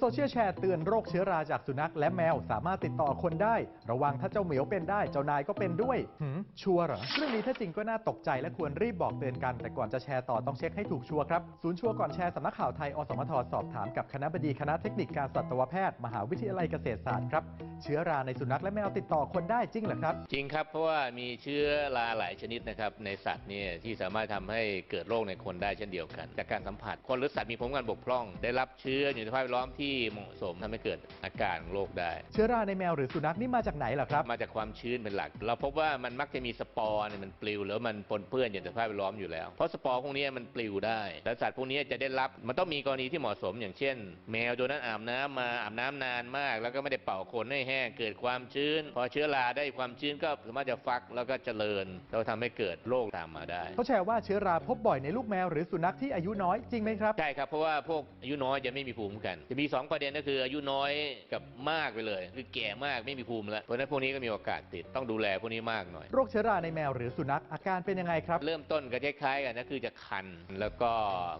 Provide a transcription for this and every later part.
โซเชียลแชร์เตือนโรคเชื้อราจากสุนัขและแมวสามารถติดต่อคนได้ ระวังถ้าเจ้าเหมียวเป็นได้เจ้านายก็เป็นด้วยหืมชัวร์เหรอเรื่องนี้ถ้าจริงก็น่าตกใจและควรรีบบอกเตือนกัน แต่ก่อนจะแชร์ต่อต้องเช็คให้ถูกชัวร์ครับ ศูนย์ชัวร์ก่อนแชร์สำนักข่าวไทยอสมทสอบถามกับคณะบดีคณะเทคนิคการสัตวแพทย์มหาวิทยาลัยเกษตรศาสตร์ครับเชื้อราในสุนัขและแมวติดต่อคนได้จริงเหรอครับ จริงครับ เพราะว่ามีเชื้อราหลายชนิดนะครับในสัตว์เนี่ยที่สามารถทำให้เกิดโรคในคนได้เช่นเดียวกัน จากการสัมผัสคนหรือสัตว์มีภูมิคุ้มกันบกพร่อง ได้รับเชื้ออยู่ในสภาพแวดล้อมที่เหมาะสมทำให้เกิดอาการของโรคได้ เชื้อราในแมวหรือสุนัขนี่มาจากไหนเหรอครับ มาจากความชื้นเป็นหลัก เราพบว่ามันมักจะมีสปอร์เนี่ยมันปลิวแล้วมันปนเปื้อนอยู่ในสภาพแวดล้อมอยู่แล้ว เพราะสปอร์พวกนี้มันปลิวได้ แล้วสัตว์พวกนี้จะได้รับมันต้องมีกรณีที่เหมาะสม อย่างเช่น แมวโดนนั้นอาบน้ำมาอาบน้ำนานมาก แล้วก็ไม่ได้เป่าขนให้แห้งเกิดความชื้น พอเชื้อราได้ความชื้นก็สามารถจะฟักแล้วก็เจริญแล้วทำให้เกิดโรคตามมาได้เขาแชร์ว่าเชื้อราพบบ่อยในลูกแมวหรือสุนัขที่อายุน้อยจริงไหมครับใช่ครับเพราะว่าพวกอายุน้อยจะไม่มีภูมิคุ้มกันจะมี2ประเด็นก็คืออายุน้อยกับมากไปเลย คือแก่มากไม่มีภูมิแล้วเพราะฉะนั้นพวกนี้ก็มีโอกาสติดต้องดูแลพวกนี้มากหน่อย โรคเชื้อราในแมวหรือสุนัขอาการเป็นยังไงครับ เริ่มต้นก็คล้ายๆกันนะคือจะคันแล้วก็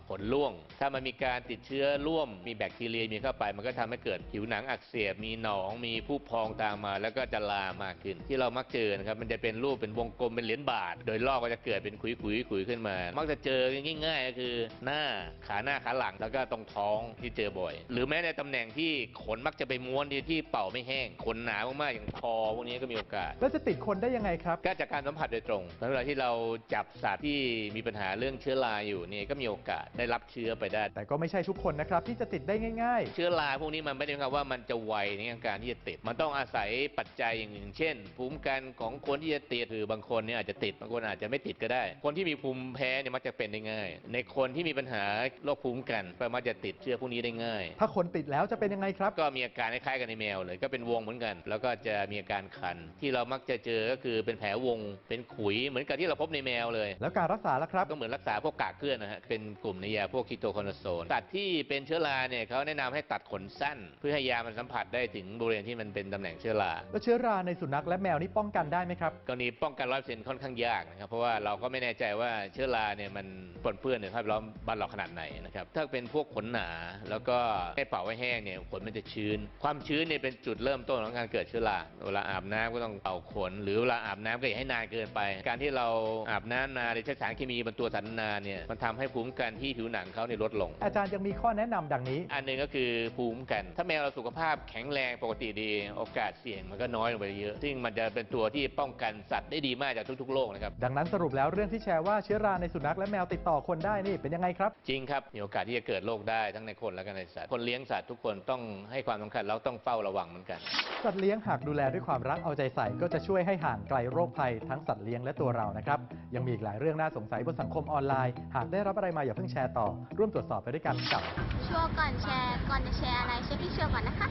ขนร่วง ถ้ามันมีการติดเชื้อร่วมมีแบคทีเรียมีเข้าไป มันก็ทำให้เกิดผิวหนังอักเสบมีหนอง มีผู้พองตามมา แล้วก็จะลามมากขึ้น ที่เรามักเจอนะครับมันจะเป็นรูปเป็นวงกลมเป็นเหรียญบาท โดยลอกก็จะเกิดเป็นขุยๆขุยขึ้นมา มักจะเจอง่ายๆก็คือหน้าขาหน้าขาหลังแล้วก็ตรงท้องที่เจอบ่อย หรือแม้ในตำแหน่งที่ขนมักจะไปม้วนที่ที่เป่าไม่แห้ง ขนหนามากๆอย่างคอพวกนี้ก็มีโอกาส แล้วจะติดคนได้ยังไงครับ ก็จากการสัมผัสโดยตรงเวลาที่เราจับสัตว์ที่มีปัญหาเรื่องเชื้อราอยู่เนี่ยก็มีโอกาสได้รับเชื้อไปได้ แต่ก็ไม่ใช่ทุกคนนะครับที่จะติดได้ง่ายเชื้อราพวกนี้มันไม่ได้หมายความว่ามันจะไวในการที่จะติด มันต้องอาศัยปัจจัยอย่างหนึ่ง เช่น ภูมิคุ้มกันของคนที่จะติดคือบางคนเนี่ยอาจจะติดบางคนอาจจะไม่ติดก็ได้ คนที่มีภูมิแพ้เนี่ยมักจะเป็นได้ง่าย ในคนที่มีปัญหาโรคภูมิคุ้มกันก็มักจะติดเชื้อพวกนี้ได้ง่ายๆถ้าคนติดแล้วจะเป็นยังไงครับ ก็มีอาการคล้ายๆกันในแมวเลยก็เป็นวงเหมือนกัน แล้วก็จะมีอาการคัน ที่เรามักจะเจอก็คือเป็นแผลวง เป็นขุยเหมือนกับที่เราพบในแมวเลย แล้วการรักษาล่ะครับ ก็เหมือนรักษาพวกกากเกลื่อนนะฮะเป็นกลุ่มในยาพวกคีโตคอนโซนสัตว์ที่เป็นเชื้อราเนี่ยเขาแนะนำให้ตัดขนสั้น เพื่อให้ยามันสัมผัสได้ถึงบริเวณที่มันเป็นตำแหน่งเชื้อราแล้วเชื้อราในสุนัขและแมวนี่ป้องกันได้ไหมครับกรณีป้องกันร้อยเปอร์เซ็นต์ค่อนข้างยากนะครับเพราะว่าเราก็ไม่แน่ใจว่าเชื้อราเนี่ยมันปนเปื้อนในสภาพแวดล้อมบ้านเราขนาดไหนนะครับถ้าเป็นพวกขนหนาแล้วก็ให้เป่าไว้แห้งเนี่ยขนมันจะชื้น ความชื้นเนี่ยเป็นจุดเริ่มต้นของการเกิดเชื้อราเวลาอาบน้ำก็ต้องเป่าขน หรือเวลาอาบน้ำก็อย่าให้นานเกินไป การที่เราอาบน้ำนานหรือใช้สารเคมีบนตัวสัตว์นานเนี่ยมันทำให้ภูมิคุ้มกันที่ผิวหนังเขาเนี่ยลดลง อาจารย์ยังมีข้อแนะนำดังนี้ อันหนึ่งก็คือภูมิคุ้มกัน ถ้าแมวเราสุขภาพแข็งแรงปกติดีโอกาสเสี่ยงมันก็น้อยลงไปเยอะ ซึ่งมันจะเป็นตัวที่ป้องกันสัตว์ได้ดีมากจากทุกๆโรคนะครับดังนั้นสรุปแล้วเรื่องที่แชร์ว่าเชื้อราในสุนัขและแมวติดต่อคนได้นี่เป็นยังไงครับ จริงครับมีโอกาสที่จะเกิดโรคได้ทั้งในคนและก็ในสัตว์คนเลี้ยงสัตว์ทุกคนต้องให้ความสำคัญแล้วต้องเฝ้าระวังเหมือนกัน สัตว์เลี้ยงหากดูแลด้วยความรักเอาใจใส่ก็จะช่วยให้ห่างไกลโรคภัยทั้งสัตว์เลี้ยงและตัวเรานะครับ ยังมีอีกหลายเรื่องน่าสงสัยบนสังคมออนไลน์ หากได้รับอะไรมาอย่าเพิ่งแชร์ต่อ ร่วมตรวจสอบไปด้วยกันกับ ชัวร์ก่อนแชร์ ก่อนจะแชร์อะไรเช็คที่ชัวร์ก่อนนะคะ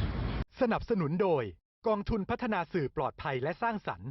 สนับสนุนโดย กองทุนพัฒนาสื่อปลอดภัยและสร้างสรรค์